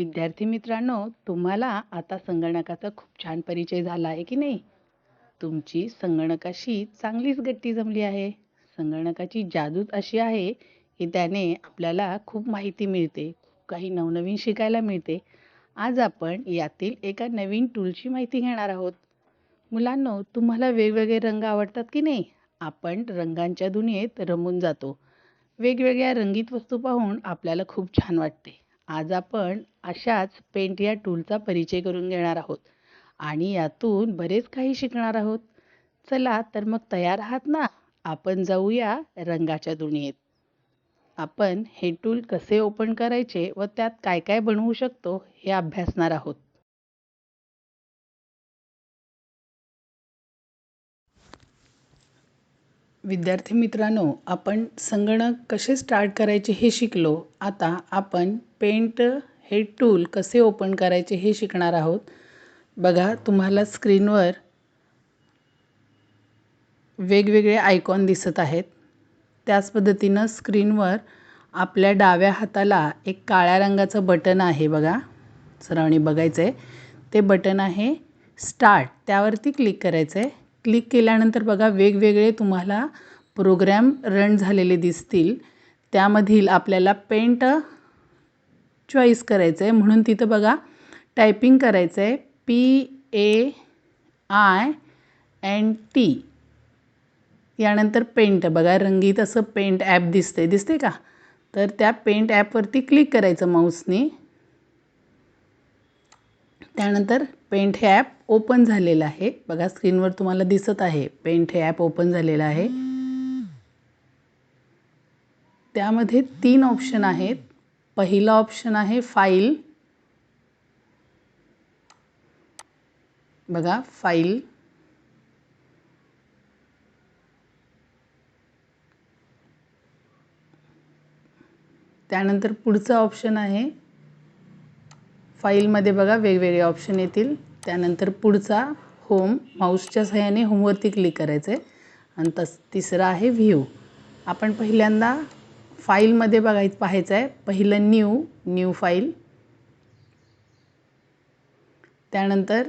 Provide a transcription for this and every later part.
विद्यार्थी मित्रांनो तुम्हाला आता संगणकाचा खूप छान परिचय झाला आहे की नाही? तुमची संगणकाशी चांगलीच गट्टी जमली आहे. संगणकाची जादूच अशी आहे की त्याने आपल्याला खूप माहिती मिळते काही नवनवीन शिकायला मिळते. आज आपण यातील एका नवीन टूलची माहिती घेणार आहोत. मुलांनो तुम्हाला वेगवेगळे रंग आवडतात की नाही? आपण रंगांच्या दुनियेत रमून जातो. वेगवेगळ्या रंगीत वस्तू पाहून आपल्याला खूप छान वाटते. आज आपण अशाच पेंट या टूलचा परिचय करून घेणार आहोत. आणि यातून बरेच काही शिकणार आहोत. चला तर मग तयार आहात ना? आपण जाऊया रंगाच्या दुनियेत. आपण हे टूल कसे ओपन करायचे व त्यात काय काय बनवू शकतो हे अभ्यासणार आहोत. विद्यार्थी मित्रांनो आपण संगणक कसे स्टार्ट करायचे हे शिकलो. आता आपण पेंट हे टूल कसे ओपन करायचे हे शिकणार आहोत. बघा तुम्हाला स्क्रीनवर वेगवेगळे आयकॉन दिसत आहेत. त्याच पद्धतीनं स्क्रीनवर आपल्या डाव्या हाताला एक काळ्या रंगाचं बटन आहे बघा. सरावणी बघायचं आहे ते बटन आहे स्टार्ट त्यावरती क्लिक करायचं आहे क्लिक केल्यानंतर बघा वेगवेगळे तुम्हाला प्रोग्रॅम रन झालेले दिसतील. त्यामधील आपल्याला पेंट चॉईस करायचं आहे म्हणून तिथं बघा टायपिंग करायचं आहे P A I N T. यानंतर पेंट. बघा रंगीत असं पेंट ॲप दिसते दिसते का? तर त्या पेंट ॲपवरती क्लिक करायचं माऊसने. त्यानंतर पेंट हे ॲप ओपन झालेलं आहे. बघा स्क्रीनवर तुम्हाला दिसत आहे. पेंट हे ॲप ओपन झालेलं आहे. त्यामध्ये तीन ऑप्शन आहेत. पहिला ऑप्शन आहे फाईल बघा फाईल त्यानंतर पुढचं ऑप्शन आहे. फाईलमध्ये बघा वेगवेगळे ऑप्शन येतील. त्यानंतर पुढचा होम माऊसच्या सहाय्याने होमवरती क्लिक करायचं आहे आणि तस तिसरा आहे व्ह्यू आपण पहिल्यांदा फाईलमध्ये बघायचं पाहायचं आहे पहिलं न्यू न्यू फाईल त्यानंतर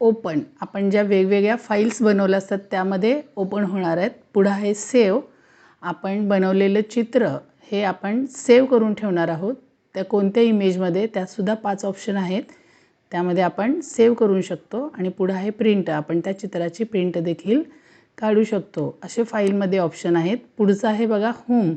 ओपन आपण ज्या वेगवेगळ्या फाईल्स बनवल्या असतात त्यामध्ये ओपन होणार आहेत. पुढं आहे सेव आपण बनवलेलं चित्र हे आपण सेव्ह करून ठेवणार आहोत. त्या कोणत्या इमेजमध्ये त्यातसुद्धा पाच ऑप्शन आहेत. त्यामध्ये आपण सेव्ह करू शकतो आणि पुढं आहे प्रिंट. आपण त्या चित्राची प्रिंट देखील काढू शकतो. असे फाईलमध्ये ऑप्शन आहेत. पुढचं आहे बघा होम.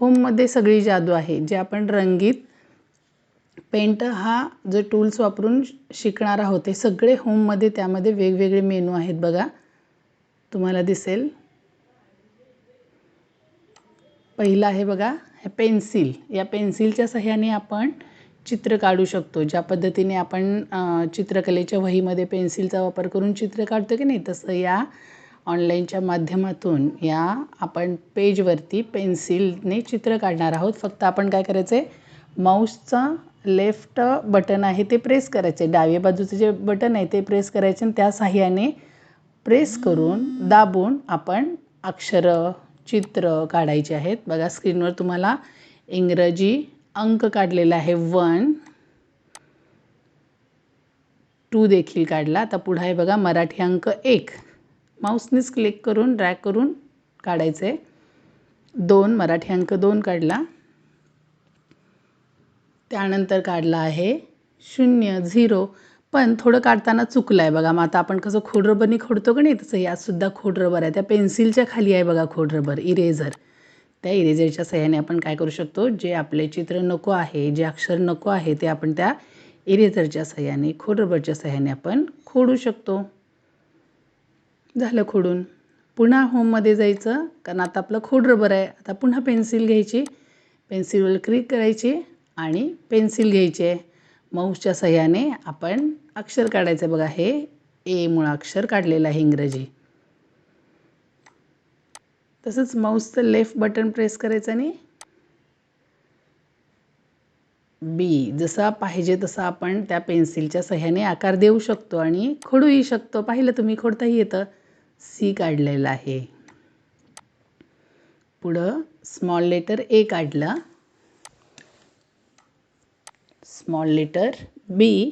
होममध्ये सगळी जादू आहे. जे आपण रंगीत पेंट हा जो टूल्स वापरून शिकणार आहोत ते सगळे होममध्ये त्यामध्ये वेगवेगळे मेनू आहेत बघा. तुम्हाला दिसेल. पहिलं आहे बघा हे पेन्सिल. या पेन्सिलच्या सहाय्याने आपण चित्र काढू शकतो. ज्या पद्धतीने आपण चित्रकलेच्या वहीमध्ये पेन्सिलचा वापर करून चित्र काढतो की नाही तसं या ऑनलाईनच्या माध्यमातून या आपण पेजवरती पेन्सिलने चित्र काढणार आहोत. फक्त आपण काय करायचं आहे माऊसचा लेफ्ट बटन आहे ते प्रेस करायचे डाव्या बाजूचं जे बटन आहे ते प्रेस करायचे आणि त्या साह्याने प्रेस करून दाबून आपण अक्षरं चित्र काढायचे आहेत. बघा स्क्रीनवर तुम्हाला इंग्रजी अंक काढलेला आहे. वन. टू देखील काढला. आता पुढं आहे बघा मराठी अंक एक. माऊसनेच क्लिक करून ड्रॅग करून काढायचं. आहे दोन मराठी अंक दोन काढला. त्यानंतर काढला आहे. शून्य झिरो. पण थोडं काढताना चुकलं आहे बघा. मग आता आपण कसं खोडरबरनी खोडतो का नाही? तसं यातसुद्धा खोडरबर आहे. त्या पेन्सिलच्या खाली आहे बघा खोडरबर इरेझर त्या इरेझरच्या सहाय्याने आपण काय करू शकतो? जे आपले चित्र नको आहे जे अक्षर नको आहे ते आपण त्या इरेझरच्या सहाय्याने खोडरबरच्या सहाय्याने आपण खोडू शकतो. झालं खोडून. पुन्हा होममध्ये जायचं कारण आता आपलं खोडरबर आहे. आता पुन्हा पेन्सिल घ्यायची. पेन्सिलवर क्लिक करायची आणि पेन्सिल घ्यायची आहे. माऊसच्या सहाय्याने आपण अक्षर काढायचं. बघा हे ए मुळाक्षर काढलेलं आहे इंग्रजी. तसंच माऊसचं लेफ्ट बटन प्रेस करायचं आणि बी जसा पाहिजे तसा आपण त्या पेन्सिलच्या सह्याने आकार देऊ शकतो आणि खोडूही शकतो. पाहिलं तुम्ही खोडताही येतं. सी काढलेलं आहे. पुढं स्मॉल लेटर ए काढला. स्मॉल लेटर बी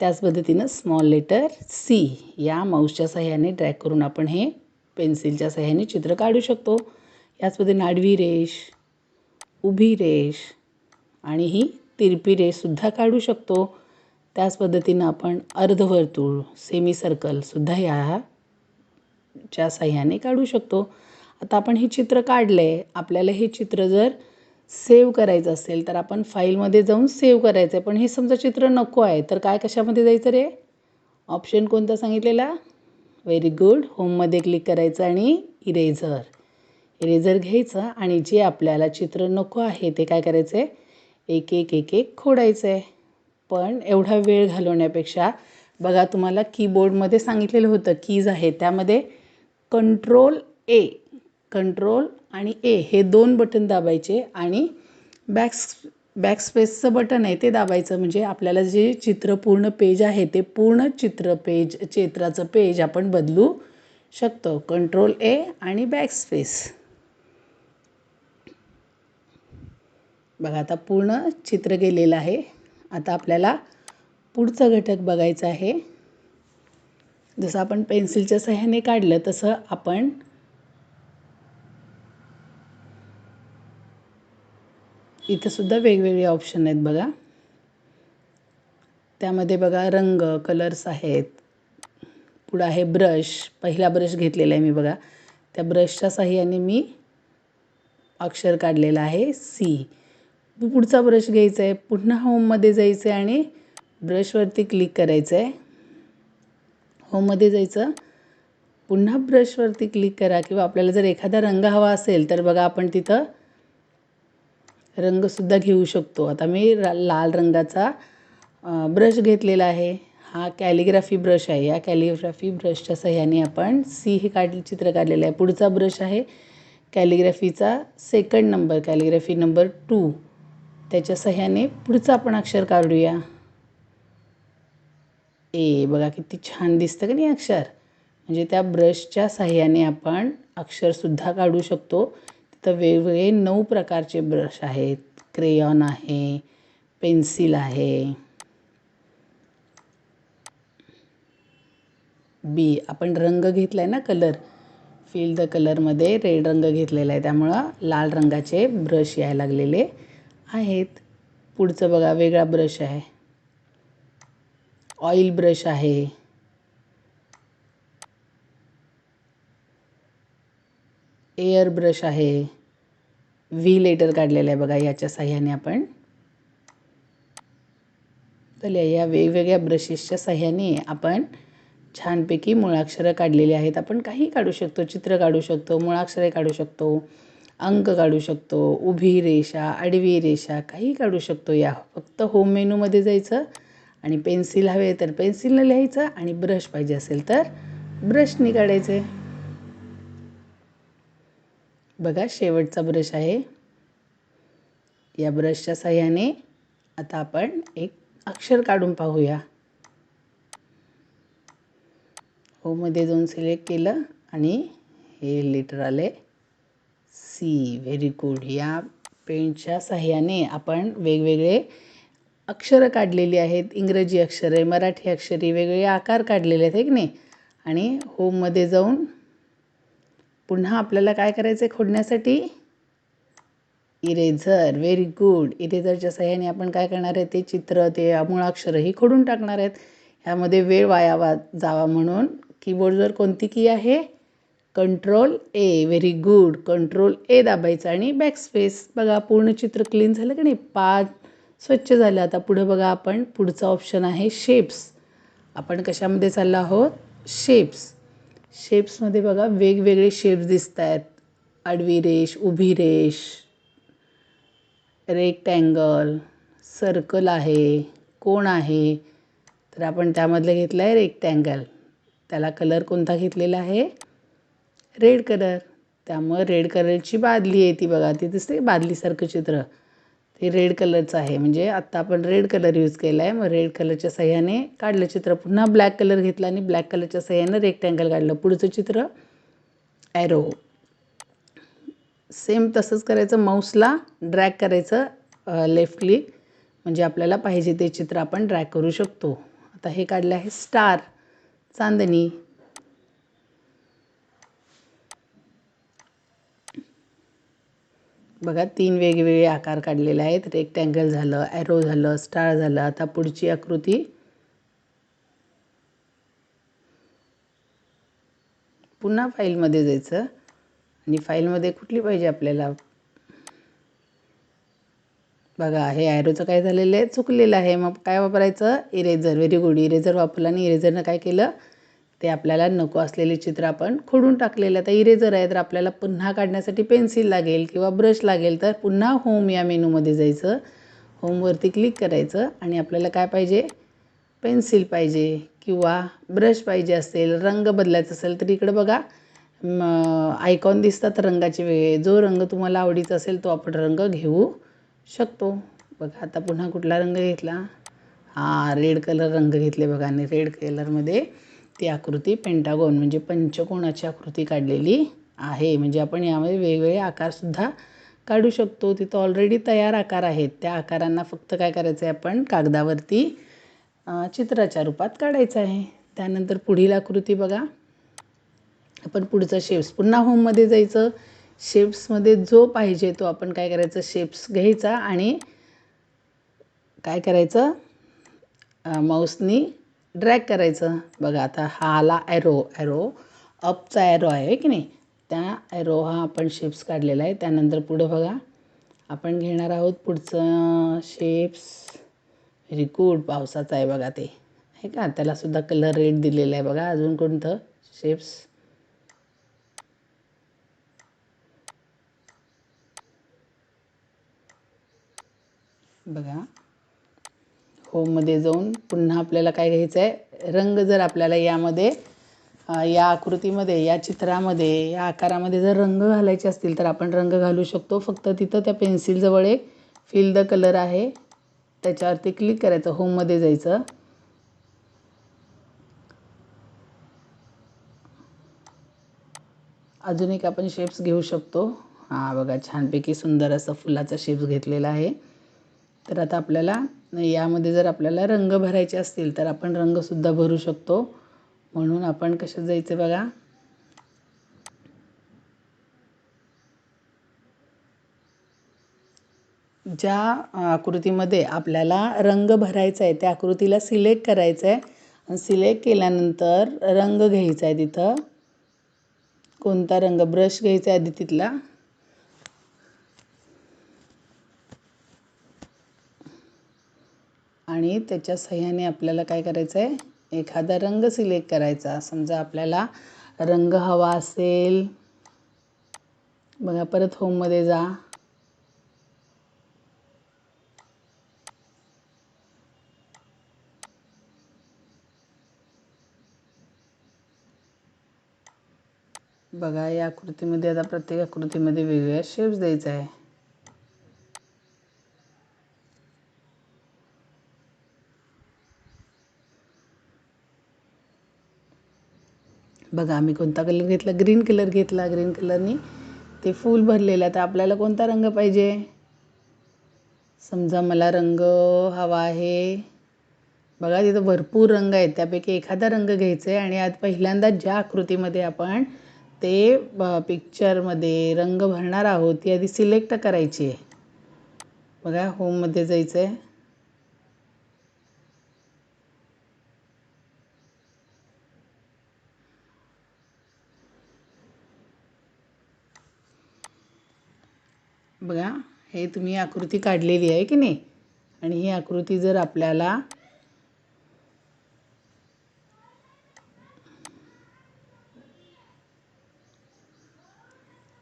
त्याच पद्धतीनं स्मॉल लेटर सी या माऊसच्या सहाय्याने ड्रॅग करून आपण हे पेन्सिलच्या सहाय्याने चित्र काढू शकतो. याचमध्ये नाडवी रेष उभी रेष आणि ही तिरपी रेषसुद्धा काढू शकतो. त्याच पद्धतीनं आपण अर्धवर्तुळ सेमी सर्कलसुद्धा या च्या सहाय्याने काढू शकतो. आता आपण हे चित्र काढलं. आहे आपल्याला हे चित्र जर सेव्ह करायचं असेल तर आपण फाईलमध्ये जाऊन सेव्ह करायचं आहे पण हे समजा चित्र नको आहे तर काय कशामध्ये जायचं रे? ऑप्शन कोणता सांगितलेला? व्हेरी गुड होममध्ये क्लिक करायचं आणि इरेझर इरेझर घ्यायचं आणि जे आपल्याला चित्र नको आहे ते काय करायचं आहे एक एक एक एक खोडायचं आहे पण एवढा वेळ घालवण्यापेक्षा बघा तुम्हाला कीबोर्डमध्ये सांगितलेलं होतं कीज आहे त्यामध्ये कंट्रोल ए कंट्रोल आणि ए हे दोन बटन दाबायचे आणि बॅक्स बॅकस्पेसचं बटन आहे ते दाबायचं. म्हणजे आपल्याला जे चित्र पूर्ण पेज आहे ते पूर्ण चित्र पेज चित्राचं पेज आपण बदलू शकतो. कंट्रोल ए आणि बॅकस्पेस बघा आता पूर्ण चित्र गेलेलं आहे. आता आपल्याला पुढचं घटक बघायचं आहे. जसं आपण पेन्सिलच्या सहाय्याने काढलं तसं आपण इथंसुद्धा वेगवेगळे ऑप्शन आहेत बघा. त्यामध्ये बघा रंग कलर्स आहेत. पुढं आहे ब्रश पहिला ब्रश घेतलेला आहे मी बघा. त्या ब्रशच्या साह्याने मी अक्षर काढलेलं आहे सी पुढचा ब्रश घ्यायचा आहे. पुन्हा होममध्ये जायचं आहे आणि ब्रशवरती क्लिक करायचं आहे. होममध्ये जायचं. पुन्हा ब्रशवरती क्लिक करा किंवा आपल्याला जर एखादा रंग हवा असेल तर बघा आपण तिथं रंगसुद्धा घेऊ शकतो. आता मी लाल रंगाचा ब्रश घेतलेला आहे. हा कॅलिग्राफी ब्रश आहे. या कॅलिग्राफी ब्रशच्या सहाय्याने आपण सी हे काढ चित्र काढलेलं आहे. पुढचा ब्रश आहे कॅलिग्राफीचा second number calligraphy number two. त्याच्या सह्याने पुढचं आपण अक्षर काढूया. ए बघा किती छान दिसतं का नाही अक्षर? म्हणजे त्या ब्रशच्या सहाय्याने आपण अक्षरसुद्धा काढू शकतो. तर वेगवेगळे नऊ प्रकारचे ब्रश आहेत. क्रेयॉन आहे पेन्सिल आहे बी आपण रंग घेतला आहे ना कलर? फिल द कलरमध्ये रेड रंग घेतलेला आहे. त्यामुळं लाल रंगाचे ब्रश यायला लागलेले आहेत. पुढचं बघा वेगळा ब्रश आहे. ऑइल ब्रश आहे. एअर ब्रश आहे. व्ही लेटर काढलेलं आहे बघा याच्या साह्याने आपण. तर या वेगवेगळ्या ब्रशेसच्या साह्याने आपण छानपैकी मुळाक्षरं काढलेली आहेत. आपण काही काढू शकतो चित्र काढू शकतो मुळाक्षरे काढू शकतो अंक काढू शकतो उभी रेषा आडवी रेषा काही काढू शकतो. या फक्त होम मेनूमध्ये जायचं आणि पेन्सिल हवे तर पेन्सिलनं लिहायचं आणि ब्रश पाहिजे असेल तर ब्रशनी काढायचे. बघा शेवटचा ब्रश आहे. या ब्रशच्या साह्याने आता आपण एक अक्षर काढून पाहूया. होमध्ये जाऊन सिलेक्ट केलं आणि हे लेटर आले सी व्हेरी गुड या पेंटच्या साह्याने आपण वेगवेगळे अक्षरं काढलेली आहेत. इंग्रजी अक्षरे मराठी अक्षरे वेगवेगळे आकार काढलेले आहेत की नाही? आणि होममध्ये जाऊन पुन्हा आपल्याला काय करायचं आहे खोडण्यासाठी? इरेझर व्हेरी गुड इरेझरच्या सहाय्याने आपण काय करणार आहे? ते चित्र ते मुळाक्षरही खोडून टाकणार आहेत. ह्यामध्ये वेळ वायावा जावा म्हणून. कीबोर्डवर कोणती की आहे? Control A very good control A दाबायचं आणि बॅकस्पेस बघा पूर्ण चित्र क्लीन झालं की नाही? पाच स्वच्छ झालं. आता पुढं बघा आपण. पुढचा ऑप्शन आहे शेप्स आपण कशामध्ये चाललो आहोत? शेप्स शेप्समध्ये बघा वेगवेगळे शेप्स दिसत आहेत आडवी रेष उभी रेष रेक्टँगल सर्कल आहे कोण आहे? तर आपण त्यामधलं घेतलं आहे रेक्टँगल त्याला कलर कोणता घेतलेला आहे? रेड कलर त्यामुळं रेड कलरची बादली आहे ती बघा. ती दिसते बादलीसारखं चित्र. हे रेड कलरचं आहे. म्हणजे आत्ता आपण रेड कलर यूज केला आहे मग रेड कलरच्या सह्याने काढलं चित्र. पुन्हा ब्लॅक कलर घेतला आणि ब्लॅक कलरच्या सह्यानं रेक्टँगल काढलं. पुढचं चित्र ॲरो सेम तसंच करायचं. माऊसला ड्रॅग करायचं लेफ्ट क्लिक म्हणजे आपल्याला पाहिजे ते चित्र आपण ड्रॅग करू शकतो. आता हे काढलं आहे स्टार चांदणी. बघा तीन वेगवेगळे आकार काढलेले आहेत. रेक्टँगल झालं ॲरो झालं स्टार झालं. आता पुढची आकृती. पुन्हा फाईलमध्ये जायचं. आणि फाईलमध्ये कुठली पाहिजे आपल्याला? बघा हे ॲरोचं काय झालेलं आहे? चुकलेलं आहे. मग काय वापरायचं? इरेझर व्हेरी गुड इरेझर वापरला आणि इरेझरनं काय केलं? ते आपल्याला नको असलेले चित्र आपण खोडून टाकलेलं आता इरेझर आहे तर आपल्याला पुन्हा काढण्यासाठी पेन्सिल लागेल किंवा ब्रश लागेल तर पुन्हा होम या मेनूमध्ये जायचं. होमवरती क्लिक करायचं आणि आपल्याला काय पाहिजे? पेन्सिल पाहिजे किंवा ब्रश पाहिजे असेल रंग बदलायचा असेल तर इकडं बघा आयकॉन दिसतात रंगाचे वेगळे. जो रंग तुम्हाला आवडीचा असेल तो आपण रंग घेऊ शकतो. बघा आता पुन्हा कुठला रंग घेतला? हा रेड कलर रंग घेतले बघा आणि रेड कलरमध्ये ती आकृती पेंटागॉन म्हणजे पंचकोणाची आकृती काढलेली आहे. म्हणजे आपण यामध्ये वेगवेगळे आकारसुद्धा काढू शकतो. तिथं ऑलरेडी तयार आकार आहेत. त्या आकारांना फक्त काय करायचं आहे आपण? कागदावरती चित्राच्या रूपात काढायचं आहे. त्यानंतर पुढील आकृती बघा. आपण पुढचं शेप्स पुन्हा होममध्ये जायचं. शेप्समध्ये जो पाहिजे तो आपण काय करायचं? शेप्स घ्यायचा आणि काय करायचं? माऊसनी ड्रॅग करायचं. बघा आता हा आला ॲरो ॲरो अपचा ॲरो आहे की नाही? त्या ॲरो हा आपण शेप्स काढलेला आहे. त्यानंतर पुढं बघा. आपण घेणार आहोत पुढचं शेप्स व्हेरी गुड पावसाचं आहे बघा ते. आहे का? त्यालासुद्धा कलर रेड दिलेला आहे बघा. अजून कोणतं? शेप्स बघा. होममध्ये जाऊन पुन्हा आपल्याला काय घ्यायचं आहे रंग जर आपल्याला यामध्ये या आकृतीमध्ये या चित्रामध्ये या आकारामध्ये जर रंग घालायचे असतील तर आपण रंग घालू शकतो. फक्त तिथं त्या पेन्सिलजवळ एक फिल द कलर आहे. त्याच्यावरती क्लिक करायचं होममध्ये जायचं. अजून एक आपण शेप्स घेऊ शकतो. हां बघा छानपैकी सुंदर असं फुलाचा शेप्स घेतलेला आहे. तर आता आपल्याला यामध्ये जर आपल्याला रंग भरायचे असतील तर आपण रंगसुद्धा भरू शकतो. म्हणून आपण कशात जायचं बघा? ज्या आकृतीमध्ये आपल्याला रंग भरायचा आहे त्या आकृतीला सिलेक्ट करायचं आहे आणि सिलेक्ट केल्यानंतर रंग घ्यायचा आहे तिथं. कोणता रंग? ब्रश घ्यायचा आहे आधी तिथला. आणि त्याच्या सह्याने आपल्याला काय करायचं आहे एखादा रंग सिलेक्ट करायचा. समजा आपल्याला रंग हवा असेल बघा परत होममध्ये जा. बघा या आकृतीमध्ये आता प्रत्येक आकृतीमध्ये वेगवेगळ्या शेप्स द्यायचा आहे. बघा आम्ही कोणता कलर घेतला? ग्रीन कलर घेतला ग्रीन कलरनी ते फूल भरलेलं तर आपल्याला कोणता रंग पाहिजे? समजा मला रंग हवा आहे. बघा तिथं भरपूर रंग आहेत. त्यापैकी एखादा रंग घ्यायचा आहे आणि आज पहिल्यांदा ज्या आकृतीमध्ये आपण ते पिक्चरमध्ये रंग भरणार आहोत ती आधी सिलेक्ट करायची आहे. बघा होममध्ये जायचं आहे बघा हे तुम्ही आकृती काढलेली आहे की नाही? आणि ही आकृती जर आपल्याला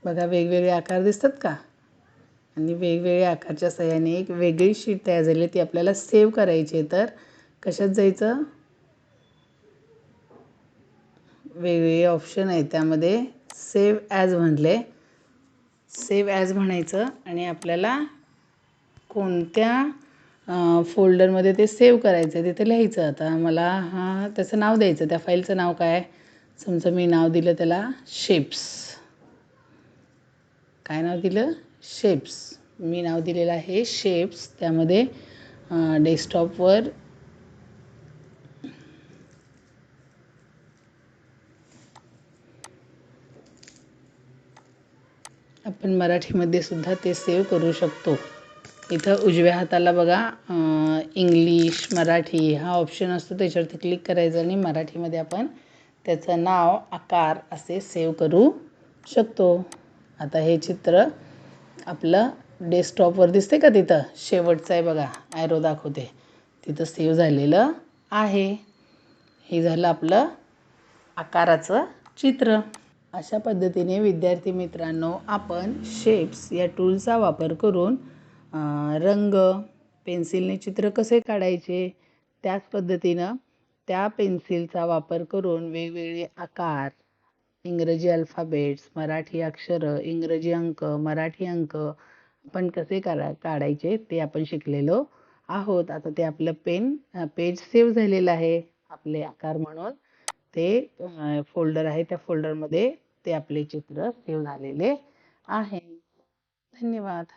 बघा वेगवेगळे आकार दिसतात का? आणि वेगवेगळ्या आकारच्या सहाय्याने एक वेगळी शीट तयार झाली ती आपल्याला सेव्ह करायची आहे. तर कशात जायचं? वेगवेगळे ऑप्शन आहेत त्यामध्ये सेव्ह ॲज म्हणले सेव ॲज म्हणायचं आणि आपल्याला कोणत्या फोल्डरमध्ये ते सेव्ह करायचं आहे तिथे लिहायचं. आता मला हा त्याचं नाव द्यायचं. त्या फाईलचं नाव काय समजा मी नाव दिलं त्याला शेप्स काय नाव दिलं? शेप्स मी नाव दिलेलं आहे शेप्स त्यामध्ये डेस्कटॉपवर आपण मराठीमध्ये सुद्धा ते सेव्ह करू शकतो. इथं उजव्या हाताला बघा इंग्लिश मराठी हा ऑप्शन असतो. त्याच्यावरती क्लिक करायचं आणि मराठीमध्ये आपण त्याचं नाव आकार असे सेव्ह करू शकतो. आता हे चित्र आपलं डेस्कटॉपवर दिसते का तिथं? शेवटचं आहे बघा ॲरो दाखवते. तिथं सेव्ह झालेलं आहे. हे झालं आपलं आकाराचं चित्र. अशा पद्धतीने विद्यार्थी मित्रांनो आपण शेप्स या टूलचा वापर करून रंग पेन्सिलने चित्र कसे काढायचे त्याच पद्धतीनं त्या पेन्सिलचा वापर करून वेगवेगळे आकार इंग्रजी अल्फाबेट्स मराठी अक्षरं इंग्रजी अंक मराठी अंक आपण कसे काढा काढायचे ते आपण शिकलेलो आहोत. आता ते आपलं पेन पेज सेव्ह झालेलं आहे. आपले आकार म्हणून ते फोल्डर आहे त्या फोल्डरमध्ये ते आपले चित्र सेव्ह झालेले आहे. धन्यवाद.